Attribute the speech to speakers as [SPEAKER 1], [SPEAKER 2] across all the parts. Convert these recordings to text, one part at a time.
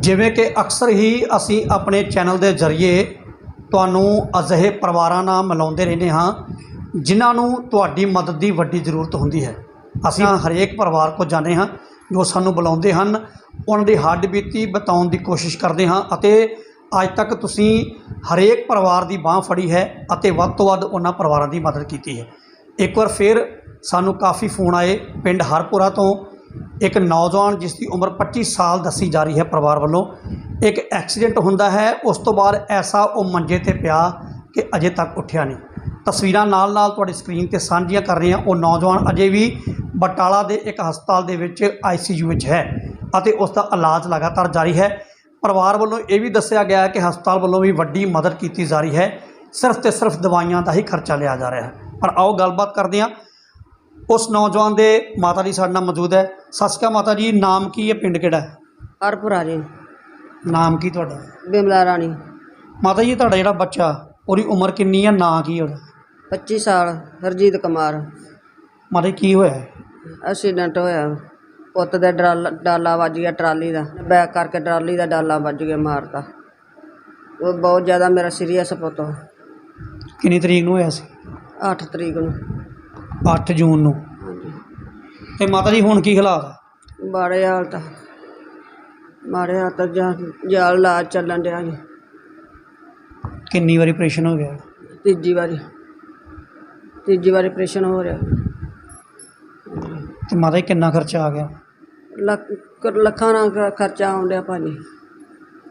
[SPEAKER 1] ਜਿਵੇਂ ਕਿ ਅਕਸਰ ਹੀ ਅਸੀਂ ਆਪਣੇ ਚੈਨਲ ਦੇ ਜ਼ਰੀਏ ਤੁਹਾਨੂੰ ਅਜਿਹੇ ਪਰਿਵਾਰਾਂ ਨਾਲ ਮਿਲਾਉਂਦੇ ਰਹਿੰਦੇ ਹਾਂ, ਜਿਨ੍ਹਾਂ ਨੂੰ ਤੁਹਾਡੀ ਮਦਦ ਦੀ ਵੱਡੀ ਜ਼ਰੂਰਤ ਹੁੰਦੀ ਹੈ। ਅਸੀਂ ਹਰੇਕ ਪਰਿਵਾਰ ਕੋਲ ਜਾਂਦੇ ਹਾਂ, ਜੋ ਸਾਨੂੰ ਬੁਲਾਉਂਦੇ ਹਨ, ਉਹਨਾਂ ਦੀ ਹੱਡ ਬੀਤੀ ਬਤਾਉਣ ਦੀ ਕੋਸ਼ਿਸ਼ ਕਰਦੇ ਹਾਂ ਅਤੇ ਅੱਜ ਤੱਕ ਤੁਸੀਂ ਹਰੇਕ ਪਰਿਵਾਰ ਦੀ ਬਾਹ ਫੜੀ ਹੈ ਅਤੇ ਵੱਧ ਤੋਂ ਵੱਧ ਉਹਨਾਂ ਪਰਿਵਾਰਾਂ ਦੀ ਮਦਦ ਕੀਤੀ ਹੈ। ਇੱਕ ਵਾਰ ਫਿਰ ਸਾਨੂੰ ਕਾਫੀ ਫੋਨ ਆਏ ਪਿੰਡ ਹਰਪੁਰਾ ਤੋਂ ਇੱਕ ਨੌਜਵਾਨ ਜਿਸ ਦੀ ਉਮਰ 25 ਸਾਲ ਦੱਸੀ ਜਾ ਰਹੀ ਹੈ ਪਰਿਵਾਰ ਵੱਲੋਂ, ਇੱਕ ਐਕਸੀਡੈਂਟ ਹੁੰਦਾ ਹੈ, ਉਸ ਤੋਂ ਬਾਅਦ ਐਸਾ ਉਹ ਮੰਜੇ ਤੇ ਪਿਆ ਕਿ ਅਜੇ ਤੱਕ ਉੱਠਿਆ ਨਹੀਂ। ਤਸਵੀਰਾਂ ਨਾਲ ਨਾਲ ਤੁਹਾਡੀ ਸਕਰੀਨ ਤੇ ਸਾਂਝੀਆਂ ਕਰ ਰਹੇ ਹਾਂ, ਉਹ ਨੌਜਵਾਨ ਅਜੇ ਵੀ ਬਟਾਲਾ ਦੇ ਇੱਕ ਹਸਪਤਾਲ ਦੇ ਵਿੱਚ ਆਈਸੀਯੂ ਵਿੱਚ ਹੈ ਅਤੇ ਉਸ ਦਾ ਇਲਾਜ ਲਗਾਤਾਰ ਜਾਰੀ ਹੈ। ਪਰਿਵਾਰ ਵੱਲੋਂ ਇਹ ਵੀ ਦੱਸਿਆ ਗਿਆ ਹੈ ਕਿ ਹਸਪਤਾਲ ਵੱਲੋਂ ਵੀ ਵੱਡੀ ਮਦਦ ਕੀਤੀ ਜਾ ਰਹੀ ਹੈ। ਸਿਰਫ ਤੇ ਸਿਰਫ ਦਵਾਈਆਂ ਦਾ ਹੀ ਖਰਚਾ ਲਿਆ ਜਾ ਰਿਹਾ ਹੈ। ਪਰ ਆਓ ਗੱਲਬਾਤ ਕਰਦੇ ਹਾਂ ਉਸ ਨੌਜਵਾਨ ਦੇ ਮਾਤਾ ਜੀ ਸਾਡੇ ਨਾਲ ਮੌਜੂਦ ਹੈ। ਸਤਿ ਸ਼੍ਰੀ ਅਕਾਲ ਮਾਤਾ ਜੀ ਨਾਮ ਕੀ ਹੈ ਪਿੰਡ ਕਿਹੜਾ ਹੈ?
[SPEAKER 2] ਹਰਪੁਰਾ ਜੀ।
[SPEAKER 1] ਨਾਮ ਕੀ ਤੁਹਾਡਾ?
[SPEAKER 2] ਬਿਮਲਾ ਰਾਣੀ।
[SPEAKER 1] ਮਾਤਾ ਜੀ ਤੁਹਾਡਾ ਜਿਹੜਾ ਬੱਚਾ ਉਹਦੀ ਉਮਰ ਕਿੰਨੀ ਹੈ ਨਾਂ ਕੀ ਉਹਦਾ?
[SPEAKER 2] 25 ਸਾਲ ਹਰਜੀਤ ਕੁਮਾਰ।
[SPEAKER 1] ਮਾਤਾ ਜੀ ਕੀ ਹੋਇਆ ਹੈ?
[SPEAKER 2] ਐਕਸੀਡੈਂਟ ਹੋਇਆ। ਪੁੱਤ ਦੇ ਡਰਾਲ- ਡਾਲਾ ਵੱਜ ਗਿਆ ਟਰਾਲੀ ਦਾ। ਬੈਕ ਕਰਕੇ ਟਰਾਲੀ ਦਾ ਡਾਲਾ ਵੱਜ ਗਿਆ ਮਾਰਤਾ ਉਹ ਬਹੁਤ ਜ਼ਿਆਦਾ ਮੇਰਾ ਸੀਰੀਅਸ ਪੁੱਤ।
[SPEAKER 1] ਕਿੰਨੀ ਤਰੀਕ ਨੂੰ ਹੋਇਆ ਸੀ?
[SPEAKER 2] 8 ਤਰੀਕ ਨੂੰ।
[SPEAKER 1] 8 ਜੂਨ ਨੂੰ।
[SPEAKER 2] ਹਾਂਜੀ
[SPEAKER 1] ਤੇ ਮਾਤਾ ਜੀ ਹੁਣ ਕੀ ਹਾਲਾਤ ਹੈ
[SPEAKER 2] ਮਾੜੇ ਹਾਲਤ ਮਾੜੇ ਹਾਲਤ ਜਾਂ ਜਾਲ ਲਾ ਚੱਲਣ ਡਿਆ ਜੀ।
[SPEAKER 1] ਕਿੰਨੀ ਵਾਰੀ ਆਪਰੇਸ਼ਨ ਹੋ ਗਿਆ?
[SPEAKER 2] ਤੀਜੀ ਵਾਰੀ। ਤੀਜੀ ਵਾਰੀ ਆਪਰੇਸ਼ਨ ਹੋ ਰਿਹਾ।
[SPEAKER 1] ਤੇ ਮਾਤਾ ਜੀ ਕਿੰਨਾ ਖਰਚਾ ਆ ਗਿਆ?
[SPEAKER 2] ਲੱਖ ਲੱਖਾਂ ਨਾਲ ਖ- ਖਰਚਾ ਆਉਣ ਡਿਆ ਭਾਜੀ।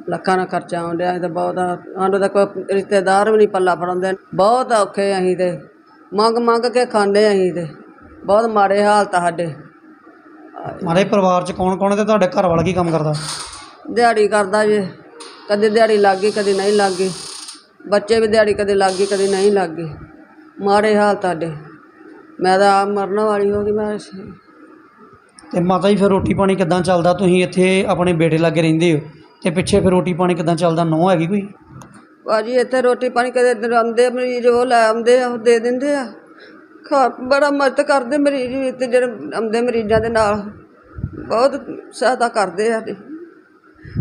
[SPEAKER 2] ਲੱਖਾਂ ਨਾਲ ਖਰਚਾ ਆਉਣ ਡਿਆ ਇਹ ਤਾਂ ਬਹੁਤ ਆ- ਸਾਨੂੰ ਤਾਂ ਕੋਈ ਰਿਸ਼ਤੇਦਾਰ ਵੀ ਨਹੀਂ ਪੱਲਾ ਫੜਾਉਂਦੇ। ਬਹੁਤ ਔਖੇ ਅਸੀਂ ਤੇ। ਮੰਗ ਮੰਗ ਕੇ ਖਾਂਦੇ ਅਸੀਂ ਤੇ। ਬਹੁਤ ਮਾੜੇ ਹਾਲਤ ਆ ਸਾਡੇ।
[SPEAKER 1] ਮਾਰੇ ਪਰਿਵਾਰ ਚ ਕੌਣ ਕੌਣ ਹੈ ਤੇ ਤੁਹਾਡੇ ਘਰ ਵਾਲਾ ਕੀ ਕੰਮ ਕਰਦਾ?
[SPEAKER 2] ਦਿਹਾੜੀ ਕਰਦਾ ਜੇ। ਕਦੇ ਦਿਹਾੜੀ ਲੱਗ ਗਈ ਕਦੇ ਨਹੀਂ ਲੱਗ ਗਈ। ਬੱਚੇ ਵੀ ਦਿਹਾੜੀ ਕਦੇ ਲੱਗ ਗਈ ਕਦੇ ਨਹੀਂ ਲੱਗ ਗਈ। ਮਾੜੇ ਹਾਲਤ ਸਾਡੇ। ਮੈਂ ਤਾਂ ਆਪ ਮਰਨ ਵਾਲੀ ਹੋ ਗਈ ਮੈਂ
[SPEAKER 1] ਤੇ ਮਾਤਾ ਜੀ ਫਿਰ ਰੋਟੀ ਪਾਣੀ ਕਿੱਦਾਂ ਚੱਲਦਾ? ਤੁਸੀਂ ਇੱਥੇ ਆਪਣੇ ਬੇਟੇ ਲਾਗੇ ਰਹਿੰਦੇ ਹੋ। ਤੇ ਪਿੱਛੇ ਫਿਰ ਰੋਟੀ ਪਾਣੀ ਕਿੱਦਾਂ ਚੱਲਦਾ? ਨੋ ਹੈਗੀ ਕੋਈ?
[SPEAKER 2] ਭਾਜੀ ਇੱਥੇ ਰੋਟੀ ਪਾਣੀ ਕਦੇ ਇੱਧਰ ਆਉਂਦੇ ਮਰੀਜ਼ ਉਹ ਲੈ ਆਉਂਦੇ ਆ, ਉਹ ਦੇ ਦਿੰਦੇ ਆ। ਖਾ ਬੜਾ ਮਦਦ ਕਰਦੇ ਮਰੀਜ਼ ਵੀ, ਤੇ ਜਿਹੜੇ ਆਉਂਦੇ ਮਰੀਜ਼ਾਂ ਦੇ ਨਾਲ, ਬਹੁਤ ਸਹਾਇਤਾ ਕਰਦੇ ਆ ਸਾਡੀ।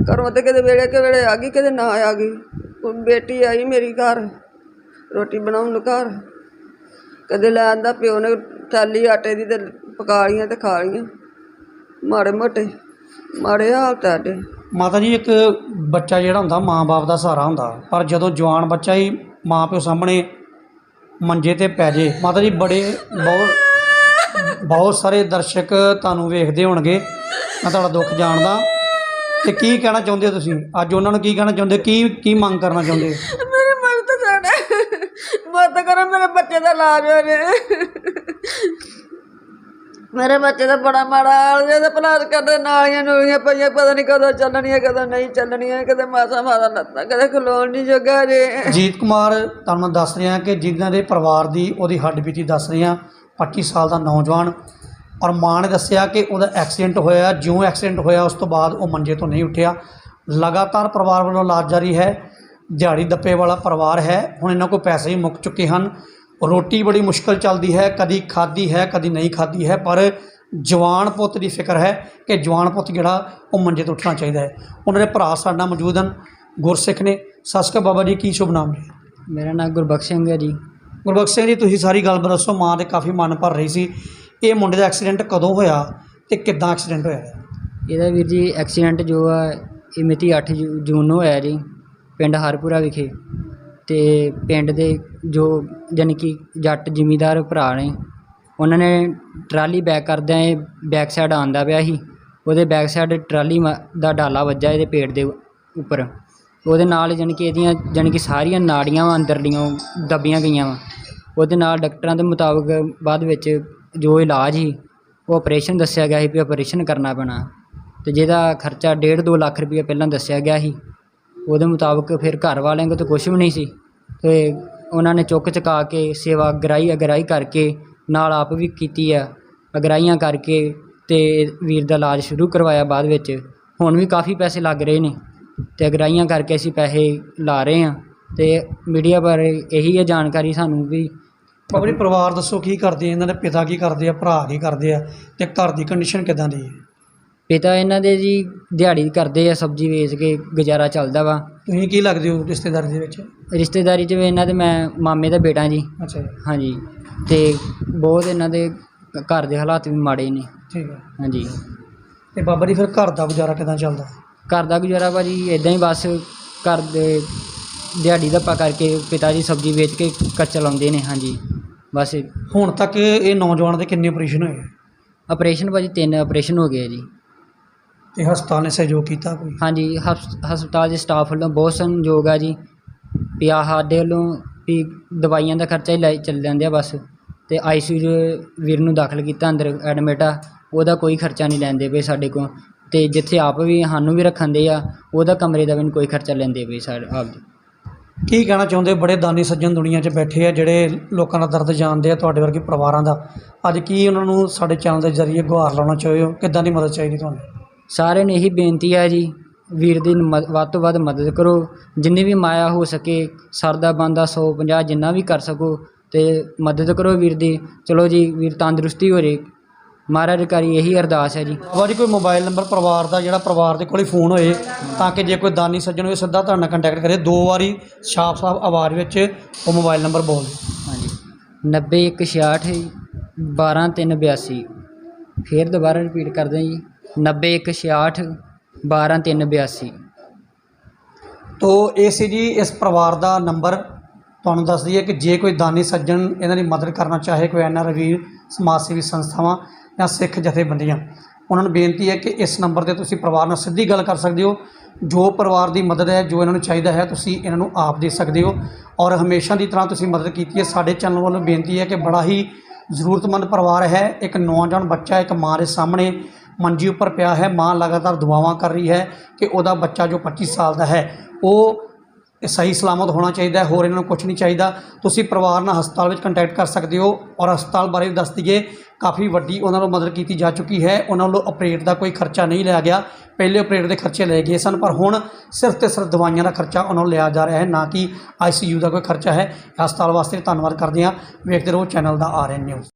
[SPEAKER 2] ਘਰੋਂ ਤੇ ਕਦੇ ਵੇਲੇ ਕੇ ਵੇਲੇ ਆ ਗਈ, ਕਦੇ ਨਾ ਆ ਗਈ। ਬੇਟੀ ਆਈ ਮੇਰੀ ਘਰ, ਰੋਟੀ ਬਣਾਉਣ ਨੂੰ ਘਰ। ਕਦੇ ਲੈ ਆਂਦਾ ਪਿਓ ਨੇ ਥਾਲੀ ਆਟੇ ਦੀ ਤੇ ਪਕਾ ਲਈਆਂ ਤੇ ਖਾ ਲਈਆਂ। ਮਾੜੇ ਮੋਟੇ, ਮਾੜੇ ਹਾਲਤ ਆ
[SPEAKER 1] ਮਾਤਾ ਜੀ, ਇੱਕ ਬੱਚਾ ਜਿਹੜਾ ਹੁੰਦਾ, ਮਾਂ-ਬਾਪ ਦਾ ਸਹਾਰਾ ਹੁੰਦਾ। ਪਰ ਜਦੋਂ ਜਵਾਨ ਬੱਚਾ ਹੀ ਮਾਂ-ਪਿਓ ਸਾਹਮਣੇ ਮੰਜੇ ਤੇ ਪੈ ਜੇ, ਮਾਤਾ ਜੀ, ਬੜੇ ਬਹੁਤ ਬਹੁਤ ਸਾਰੇ ਦਰਸ਼ਕ ਤੁਹਾਨੂੰ ਵੇਖਦੇ ਹੋਣਗੇ। ਮੈਂ ਤੁਹਾਡਾ ਦੁੱਖ ਜਾਣਦਾ। ਤੇ ਕੀ ਕਹਿਣਾ ਚਾਹੁੰਦੇ ਹੋ ਤੁਸੀਂ? ਅੱਜ ਉਹਨਾਂ ਨੂੰ ਕੀ ਕਹਿਣਾ ਚਾਹੁੰਦੇ? ਕੀ ਕੀ ਮੰਗ ਕਰਨਾ ਚਾਹੁੰਦੇ? ਹੋ
[SPEAKER 2] ਮੇਰੀ ਮਦਦ ਸਾਡਾ ਮਦਦ ਕਰੋ, ਮੇਰੇ ਬੱਚੇ ਦਾ ਇਲਾਜ ਹੋ ਰਿਹਾ ਮੇਰੇ ਬੱਚੇ ਦਾ ਬੜਾ ਮਾੜਾ ਹਾਲ ਜੇ ਤੇ ਪਲਾਸ ਕਰਦੇ ਨਾਲੀਆਂ ਨੂਲੀਆਂ ਪਈਆਂ, ਪਤਾ ਨਹੀਂ ਕਦੋਂ ਚੱਲਣੀਆਂ, ਕਦੋਂ ਨਹੀਂ ਚੱਲਣੀਆਂ, ਕਦੇ ਮਾਸਾ ਮਾਸਾ ਲੱਤਾਂ, ਕਦੇ ਖਲੋਣ ਨਹੀਂ ਜੋਗਾ ਜੇ।
[SPEAKER 1] ਜੀਤ ਕੁਮਾਰ, ਤੁਹਾਨੂੰ ਮੈਂ ਦੱਸ ਰਿਹਾ ਕਿ ਜਿਨ੍ਹਾਂ ਦੇ ਪਰਿਵਾਰ ਦੀ ਉਹਦੀ ਹੱਡ ਬੀਤੀ ਦੱਸ ਰਿਹਾ 25 ਸਾਲ ਦਾ ਨੌਜਵਾਨ, ਔਰ ਮਾਂ ਨੇ ਦੱਸਿਆ ਕਿ ਉਹਦਾ ਐਕਸੀਡੈਂਟ ਹੋਇਆ, ਜਿਉਂ ਐਕਸੀਡੈਂਟ ਹੋਇਆ, ਉਸ ਤੋਂ ਬਾਅਦ ਉਹ ਮੰਜੇ ਤੋਂ ਨਹੀਂ ਉੱਠਿਆ। ਲਗਾਤਾਰ ਪਰਿਵਾਰ ਵੱਲੋਂ ਇਲਾਜ ਜਾਰੀ ਹੈ, ਦਿਹਾੜੀ ਦੱਪੇ ਵਾਲਾ ਪਰਿਵਾਰ ਹੈ, ਹੁਣ ਇਹਨਾਂ ਕੋਲ ਪੈਸੇ ਹੀ ਮੁੱਕ ਚੁੱਕੇ ਹਨ। ਰੋਟੀ ਬੜੀ ਮੁਸ਼ਕਲ ਚੱਲਦੀ ਹੈ ਕਦੀ ਖਾਦੀ ਹੈ ਕਦੀ ਨਹੀਂ ਖਾਦੀ ਹੈ ਪਰ ਜਵਾਨ ਪੁੱਤ ਦੀ ਫਿਕਰ ਹੈ ਕਿ ਜਵਾਨ ਪੁੱਤ ਜਿਹੜਾ ਉਹ ਮੰਜੇ ਤੋਂ ਉੱਠਣਾ ਚਾਹੀਦਾ ਹੈ। ਉਹਨਾਂ ਦੇ ਭਰਾ ਸਾਡੇ ਨਾਲ ਮੌਜੂਦ ਹਨ ਗੁਰਸਿੱਖ ਨੇ। ਅਕਾਲ ਬਾਬਾ ਜੀ ਕੀ ਸ਼ੁਭ ਨਾਮ ਜੀ?
[SPEAKER 3] ਮੇਰਾ ਨਾਮ ਗੁਰਬਖਸ਼ ਸਿੰਘ ਹੈ ਜੀ।
[SPEAKER 1] ਗੁਰਬਖਸ਼ ਸਿੰਘ ਜੀ ਤੁਸੀਂ ਸਾਰੀ ਗੱਲ ਦੱਸੋ ਮਾਂ ਦੇ ਕਾਫੀ ਮਨ ਭਰ ਰਹੀ ਸੀ। ਇਹ ਮੁੰਡੇ ਦਾ ਐਕਸੀਡੈਂਟ ਕਦੋਂ ਹੋਇਆ ਤੇ ਕਿੱਦਾਂ ਐਕਸੀਡੈਂਟ ਹੋਇਆ?
[SPEAKER 3] ਇਹਦਾ ਵੀਰ ਜੀ ਐਕਸੀਡੈਂਟ ਜੋ ਆ ਇਹ ਮਿਤੀ 8 ਜੂ- ਜੂਨ ਨੂੰ ਹੋਇਆ ਜੀ ਪਿੰਡ ਹਰਪੁਰਾ ਵਿਖੇ। ਅਤੇ ਪਿੰਡ ਦੇ ਜੋ ਜਾਣੀ ਕਿ ਜੱਟ ਜ਼ਿਮੀਂਦਾਰ ਭਰਾ ਨੇ, ਉਹਨਾਂ ਨੇ ਟਰਾਲੀ ਬੈਕ ਕਰਦਿਆਂ ਇਹ ਬੈਕ ਸਾਈਡ ਆਉਂਦਾ ਪਿਆ ਸੀ। ਉਹਦੇ ਬੈਕ ਸਾਈਡ ਟਰਾਲੀ ਮ- ਦਾ ਡਾਲਾ ਵੱਜਾ ਇਹਦੇ ਪੇਟ ਦੇ ਉੱਪਰ। ਉਹਦੇ ਨਾਲ ਜਾਣੀ ਕਿ ਇਹਦੀਆਂ ਜਾਣੀ ਕਿ ਸਾਰੀਆਂ ਨਾੜੀਆਂ ਵਾ ਅੰਦਰਲੀਆਂ ਦੱਬੀਆਂ ਗਈਆਂ ਵਾ। ਉਹਦੇ ਨਾਲ ਡਾਕਟਰਾਂ ਦੇ ਮੁਤਾਬਕ ਬਾਅਦ ਵਿੱਚ ਜੋ ਇਲਾਜ ਸੀ, ਉਹ ਆਪਰੇਸ਼ਨ ਦੱਸਿਆ ਗਿਆ ਸੀ ਵੀ ਆਪਰੇਸ਼ਨ ਕਰਨਾ ਪੈਣਾ। ਅਤੇ ਜਿਹਦਾ ਖਰਚਾ ਡੇਢ ਦੋ ਲੱਖ ਰੁਪਈਆ ਪਹਿਲਾਂ ਦੱਸਿਆ ਗਿਆ ਸੀ। ਉਹਦੇ ਮੁਤਾਬਕ ਫਿਰ ਘਰ ਵਾਲਿਆਂ ਕੋਲ ਤਾਂ ਕੁਛ ਵੀ ਨਹੀਂ ਸੀ। ਅਤੇ ਉਹਨਾਂ ਨੇ ਚੁੱਕ ਚੁਕਾ ਕੇ ਸੇਵਾ ਅਗਰਾਹੀ ਅਗਰਾਹੀ ਕਰਕੇ ਨਾਲ ਆਪ ਵੀ ਕੀਤੀ ਆ ਅਗਰਾਹੀਆਂ ਕਰਕੇ ਅਤੇ ਵੀਰ ਦਾ ਇਲਾਜ ਸ਼ੁਰੂ ਕਰਵਾਇਆ ਬਾਅਦ ਵਿੱਚ। ਹੁਣ ਵੀ ਕਾਫੀ ਪੈਸੇ ਲੱਗ ਰਹੇ ਨੇ ਅਤੇ ਅਗਰਾਹੀਆਂ ਕਰਕੇ ਅਸੀਂ ਪੈਸੇ ਲਾ ਰਹੇ ਹਾਂ। ਅਤੇ ਮੀਡੀਆ ਬਾਰੇ ਇਹੀ ਹੈ ਜਾਣਕਾਰੀ ਸਾਨੂੰ ਵੀ
[SPEAKER 1] ਆਪਣੇ ਪਰਿਵਾਰ ਦੱਸੋ ਕੀ ਕਰਦੇ ਇਹਨਾਂ ਦੇ ਪਿਤਾ ਕੀ ਕਰਦੇ ਆ? ਭਰਾ ਕੀ ਕਰਦੇ ਆ? ਤੇ ਘਰ ਦੀ ਕੰਡੀਸ਼ਨ ਕਿਦਾਂ ਦੀ ਹੈ?
[SPEAKER 3] ਪਿਤਾ ਇਹਨਾਂ ਦੇ ਜੀ ਦਿਹਾੜੀ ਕਰਦੇ ਆ ਸਬਜ਼ੀ ਵੇਚ ਕੇ ਗੁਜ਼ਾਰਾ ਚੱਲਦਾ ਵਾ।
[SPEAKER 1] ਤੁਸੀਂ ਕੀ ਲੱਗਦੇ ਹੋ ਰਿਸ਼ਤੇਦਾਰੀ ਦੇ ਵਿੱਚ?
[SPEAKER 3] ਰਿਸ਼ਤੇਦਾਰੀ 'ਚ ਵੀ ਇਹਨਾਂ ਦੇ ਮੈਂ ਮਾਮੇ ਦਾ ਬੇਟਾ ਜੀ।
[SPEAKER 1] ਅੱਛਾ ਜੀ।
[SPEAKER 3] ਹਾਂਜੀ। ਤੇ ਬਹੁਤ ਇਹਨਾਂ ਦੇ ਘਰ ਦੇ ਹਾਲਾਤ ਵੀ ਮਾੜੇ ਨੇ।
[SPEAKER 1] ਠੀਕ ਹੈ
[SPEAKER 3] ਹਾਂਜੀ।
[SPEAKER 1] ਤੇ ਬਾਬਾ ਜੀ ਫਿਰ ਘਰ ਦਾ ਗੁਜ਼ਾਰਾ ਕਿਦਾਂ ਚੱਲਦਾ?
[SPEAKER 3] ਘਰ ਦਾ ਗੁਜ਼ਾਰਾ ਭਾਜੀ ਇਦਾਂ ਹੀ ਬਸ ਘਰ ਦੇ ਦਿਹਾੜੀ ਦਾ ਕਰਕੇ ਪਿਤਾ ਜੀ ਸਬਜ਼ੀ ਵੇਚ ਕੇ ਘਰ ਚਲਾਉਂਦੇ ਨੇ ਹਾਂਜੀ। ਬਸ
[SPEAKER 1] ਹੁਣ ਤੱਕ ਇਹ ਨੌਜਵਾਨ ਦੇ ਕਿੰਨੇ ਆਪਰੇਸ਼ਨ ਹੋਏ?
[SPEAKER 3] ਆਪਰੇਸ਼ਨ ਭਾਜੀ ਤਿੰਨ ਆਪਰੇਸ਼ਨ ਹੋ ਗਏ ਆ ਜੀ।
[SPEAKER 1] ਤੇ ਹਸਪਤਾਲ ਨੇ ਸਹਿਯੋਗ ਕੀਤਾ ਕੋਈ?
[SPEAKER 3] ਹਾਂਜੀ ਹਸ- ਹਸਪਤਾਲ ਦੇ ਸਟਾਫ ਵੱਲੋਂ ਬਹੁਤ ਸੰਯੋਗ ਆ ਜੀ। ਵੀ ਆਹ ਸਾਡੇ ਵੱਲੋਂ ਵੀ ਦਵਾਈਆਂ ਦਾ ਖਰਚਾ ਹੀ ਲੈ ਚੱਲ ਜਾਂਦੇ ਆ ਬਸ। ਤੇ ਆਈਸੀਯੂ ਵੀਰ ਨੂੰ ਦਾਖਲ ਕੀਤਾ ਅੰਦਰ ਐਡਮਿਟ ਆ। ਉਹਦਾ ਕੋਈ ਖਰਚਾ ਨਹੀਂ ਲੈਂਦੇ ਪਏ ਸਾਡੇ ਕੋਲ। ਤੇ ਜਿੱਥੇ ਆਪ ਵੀ ਸਾਨੂੰ ਵੀ ਰੱਖਣਦੇ ਆ ਉਹਦਾ ਕਮਰੇ ਦਾ ਵੀ ਨਹੀਂ ਕੋਈ ਖਰਚਾ ਲੈਂਦੇ ਪਏ ਸਾਡੇ ਆਪ
[SPEAKER 1] ਕੀ ਕਹਿਣਾ ਚਾਹੁੰਦੇ? ਬੜੇ ਦਾਨੀ ਸੱਜਣ ਦੁਨੀਆ 'ਚ ਬੈਠੇ ਆ ਜਿਹੜੇ ਲੋਕਾਂ ਦਾ ਦਰਦ ਜਾਣਦੇ ਆ ਤੁਹਾਡੇ ਵਰਗੇ ਪਰਿਵਾਰਾਂ ਦਾ। ਅੱਜ ਕੀ ਉਹਨਾਂ ਨੂੰ ਸਾਡੇ ਚੈਨਲ ਦੇ ਜ਼ਰੀਏ ਗੁਹਾਰ ਲਾਉਣਾ ਚਾਹੁੰਦੇ ਹੋ ਕਿੱਦਾਂ ਦੀ ਮਦਦ ਚਾਹੀਦੀ ਤੁਹਾਨੂੰ?
[SPEAKER 3] ਸਾਰਿਆਂ ਨੂੰ ਇਹੀ ਬੇਨਤੀ ਹੈ ਜੀ ਵੀਰ ਦੀ ਮ- ਵੱਧ ਤੋਂ ਵੱਧ ਮਦਦ ਕਰੋ। ਜਿੰਨੀ ਵੀ ਮਾਇਆ ਹੋ ਸਕੇ ਸਰਦਾ ਬੰਦਾ 150 ਜਿੰਨਾ ਵੀ ਕਰ ਸਕੋ ਤੇ ਮਦਦ ਕਰੋ ਵੀਰ ਦੀ। ਚਲੋ ਜੀ ਵੀਰ ਤੰਦਰੁਸਤੀ ਹੋ ਜੇ। ਮਹਾਰਾਜ ਕਰੀ ਇਹੀ ਅਰਦਾਸ ਹੈ ਜੀ।
[SPEAKER 1] ਬਾਬਾ ਜੀ ਕੋਈ ਮੋਬਾਈਲ ਨੰਬਰ ਪਰਿਵਾਰ ਦਾ ਜਿਹੜਾ ਪਰਿਵਾਰ ਦੇ ਕੋਲੇ ਫੋਨ ਹੋਏ ਤਾਂ ਕਿ ਜੇ ਕੋਈ ਦਾਨੀ ਸੱਜਣ ਹੋਏ ਸਿੱਧਾ ਤੁਹਾਡੇ ਨਾਲ ਕੰਟੈਕਟ ਕਰੇ। ਦੋ ਵਾਰੀ ਛਾਪ-ਛਾਪ ਆਵਾਜ਼ ਵਿੱਚ ਉਹ ਮੋਬਾਈਲ ਨੰਬਰ ਬੋਲ
[SPEAKER 3] ਹਾਂਜੀ। 90166 12382 ਫੇਰ ਦੁਬਾਰਾ ਰਿਪੀਟ ਕਰਦੇ ਹਾਂ ਜੀ। 90166 12382
[SPEAKER 1] ਤੋ ਇਹ ਸੀ ਜੀ ਇਸ ਪਰਿਵਾਰ ਦਾ ਨੰਬਰ। ਤੁਹਾਨੂੰ ਦੱਸ ਦਈਏ ਕਿ ਜੇ ਕੋਈ ਦਾਨੀ ਸੱਜਣ ਇਹਨਾਂ ਦੀ ਮਦਦ ਕਰਨਾ ਚਾਹੇ ਕੋਈ ਐਨ ਆਰ ਵੀਰ ਸਮਾਜ ਸੇਵੀ ਸੰਸਥਾਵਾਂ ਜਾਂ ਸਿੱਖ ਜਥੇਬੰਦੀਆਂ, ਉਹਨਾਂ ਨੂੰ ਬੇਨਤੀ ਹੈ ਕਿ ਇਸ ਨੰਬਰ ਤੇ ਤੁਸੀਂ ਪਰਿਵਾਰ ਨਾਲ ਸਿੱਧੀ ਗੱਲ ਕਰ ਸਕਦੇ ਹੋ। ਜੋ ਪਰਿਵਾਰ ਦੀ ਮਦਦ ਹੈ, ਜੋ ਇਹਨਾਂ ਨੂੰ ਚਾਹੀਦਾ ਹੈ, ਤੁਸੀਂ ਇਹਨਾਂ ਨੂੰ ਆਪ ਦੇ ਸਕਦੇ ਹੋ। ਔਰ ਹਮੇਸ਼ਾ ਦੀ ਤਰ੍ਹਾਂ ਤੁਸੀਂ ਮਦਦ ਕੀਤੀ ਹੈ, ਸਾਡੇ ਚੈਨਲ ਵੱਲੋਂ ਬੇਨਤੀ ਹੈ ਕਿ ਬੜਾ ਹੀ ਜ਼ਰੂਰਤਮੰਦ ਪਰਿਵਾਰ ਹੈ। ਇੱਕ ਨੌਜਵਾਨ ਬੱਚਾ, ਇੱਕ ਮਾਂ ਦੇ ਸਾਹਮਣੇ ਮੰਜੀ ਉੱਪਰ ਪਿਆ ਹੈ, ਮਾਂ ਲਗਾਤਾਰ ਦੁਆਵਾਂ ਕਰ ਰਹੀ ਹੈ ਕਿ ਉਹਦਾ ਬੱਚਾ ਜੋ 25 ਸਾਲ ਦਾ ਹੈ, ਉਹ ਸਹੀ ਸਲਾਮਤ ਹੋਣਾ ਚਾਹੀਦਾ ਹੋਰ ਇਹਨਾਂ ਨੂੰ ਕੁਝ ਨਹੀਂ ਚਾਹੀਦਾ। ਤੁਸੀਂ ਪਰਿਵਾਰ ਨਾਲ ਹਸਪਤਾਲ ਵਿੱਚ ਕੰਟੈਕਟ ਕਰ ਸਕਦੇ ਹੋ ਔਰ ਹਸਪਤਾਲ ਬਾਰੇ ਵੀ ਦੱਸ ਦਈਏ, ਕਾਫੀ ਵੱਡੀ ਉਹਨਾਂ ਨੂੰ ਮਦਦ ਕੀਤੀ ਜਾ ਚੁੱਕੀ ਹੈ। ਉਹਨਾਂ ਵੱਲੋਂ ਆਪਰੇਟ ਦਾ ਕੋਈ ਖਰਚਾ ਨਹੀਂ ਲਿਆ ਗਿਆ। ਪਹਿਲੇ ਆਪਰੇਟ ਦੇ ਖਰਚੇ ਲਏ ਗਏ ਸਨ, ਪਰ ਹੁਣ ਸਿਰਫ ਤੇ ਸਿਰਫ ਦਵਾਈਆਂ ਦਾ ਖਰਚਾ ਉਹਨਾਂ ਨੂੰ ਲਿਆ ਜਾ ਰਿਹਾ ਹੈ, ਨਾ ਕਿ ਆਈਸੀਯੂ ਦਾ ਕੋਈ ਖਰਚਾ ਹੈ। ਹਸਪਤਾਲ ਵਾਸਤੇ ਧੰਨਵਾਦ ਕਰਦੇ ਹਾਂ। ਵੇਖਦੇ ਰਹੋ, ਚੈਨਲ ਦਾ ਆਰਐਨ ਨਿਊਜ਼।